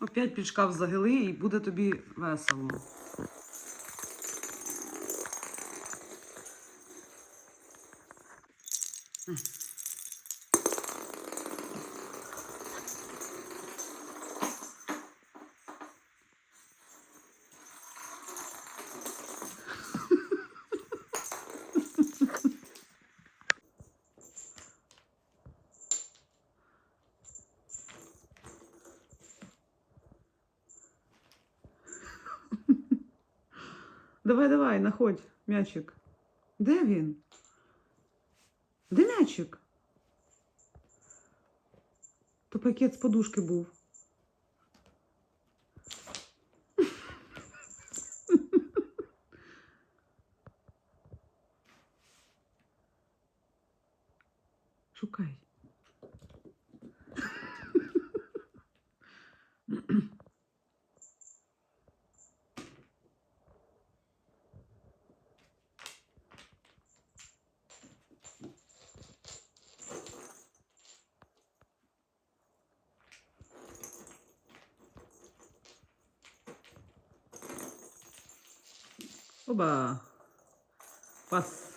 Опять пішка взагили і буде тобі весело. Mm. Давай, давай, находь м'ячик. Де він? Де м'ячик? То пакет з подушки був. Шукай. Оба. Пас.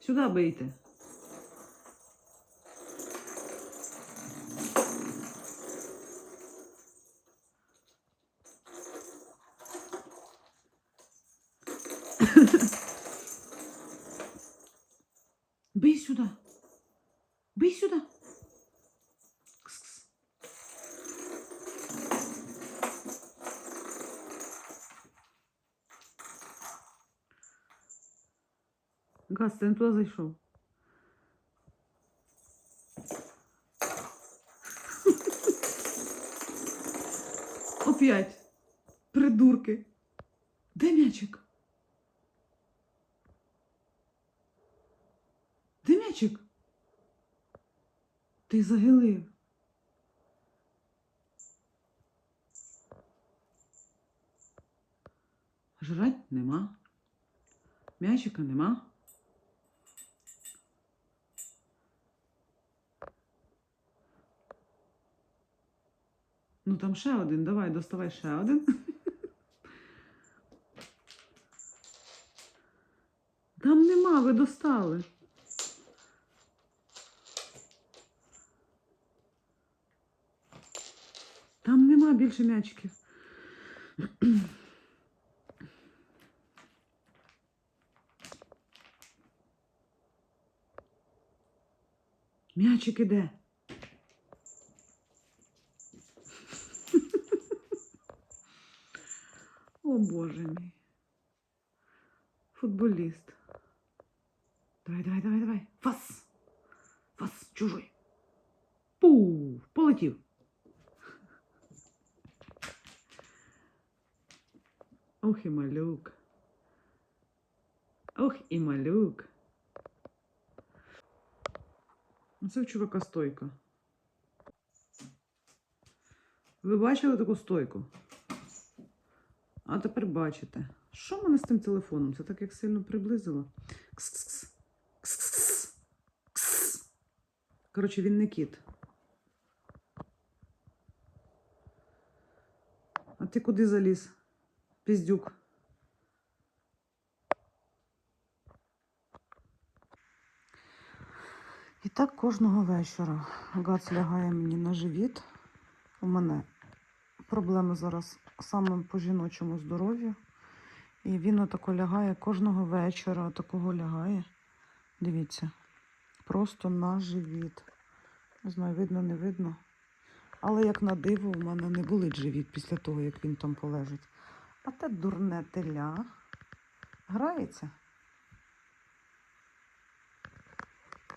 Сюди бийте. Бий сюди. Бий сюди. Газ, ти не туди зайшов. Опять. Придурки. Де м'ячик? Де м'ячик? Ти загилив. Жрать нема. М'ячика нема. Ну там ще один, давай, доставай ще один. Там нема, ви достали. Там нема більше м'ячиків. М'ячик іде. Боже мій. Футболіст. Давай, давай, давай, давай. Фас. Фас, чужой. Пу, полетів. Ох і малюк. Ох і малюк. Ну, Це в чувака стойка. Ви бачили таку стойку? А тепер бачите. Що в мене з тим телефоном? Це так як сильно приблизило. Кс-кс-кс. Кс-кс-кс. Кс. Коротше, він не кіт. А ти куди заліз? Піздюк. І так кожного вечора Гац лягає мені на живіт. У мене проблеми зараз саме по жіночому здоров'ю. І він отако лягає кожного вечора, отакого лягає. Дивіться, просто на живіт. Не знаю, видно, не видно. Але як на диво, у мене не болить живіт після того, як він там полежить. А те дурне теля грається.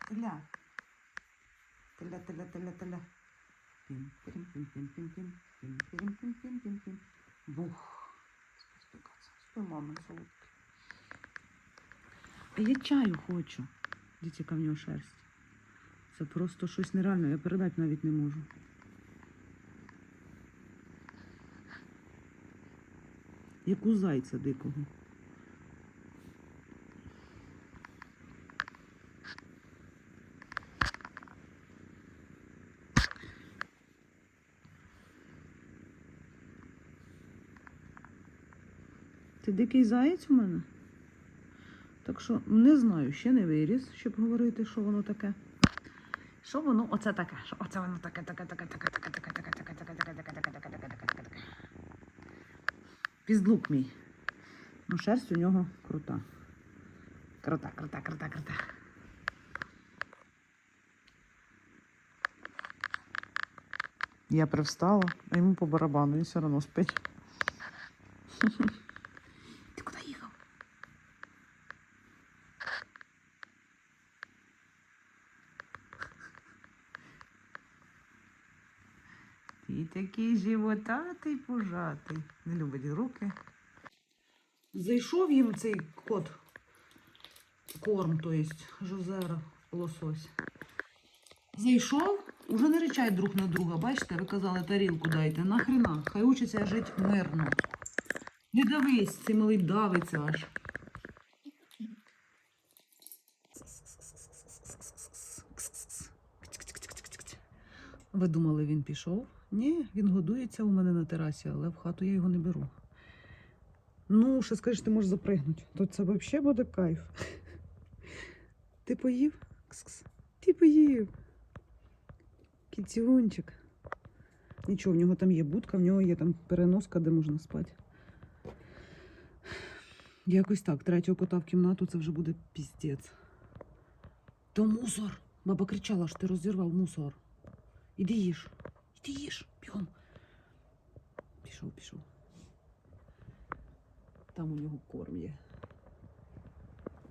Теля. Теля, теля, теля, теля. Бух. Мама, солодкий. А я чаю хочу. Дивіться, яка в нього шерсть. Це просто щось нереальне, я передати навіть не можу. Як у зайця дикого. Ти дикий заєць у мене? Так що не знаю, ще не виріс, щоб говорити, що воно таке. Що воно оце таке? Що оце воно таке, таке, таке, таке, таке, таке, таке, таке, таке, таке, таке, таке, таке, таке, таке, таке, таке. Піздлук мій. Ну, шерсть у нього крута. Крута, крута, крута, крута. Я привстала, а йому по барабану, він все одно спить. Такий животатий пужатий. Не любить руки. Зайшов їм цей кот. Корм, то есть Жозера лосось. Зайшов, уже не речать друг на друга. Бачите, ви казали, тарілку дайте. Нахрена? Хай учаться жити мирно. Не давись, цей малий давиться аж. Ви думали, він пішов? Ні, він годується у мене на терасі, але в хату я його не беру. Ну, ще скажеш, ти можеш запригнути. То це взагалі буде кайф. Ти поїв? Кс-кс. Ти поїв. Кіцюнчик. Нічого, в нього там є будка, в нього є там переноска, де можна спати. Якось так, третього кота в кімнату це вже буде піздець. То мусор. Баба кричала, що ти розірвав мусор. Іди їж. Іди їж. Бігом. Пішов, пішов. Там у нього корм є.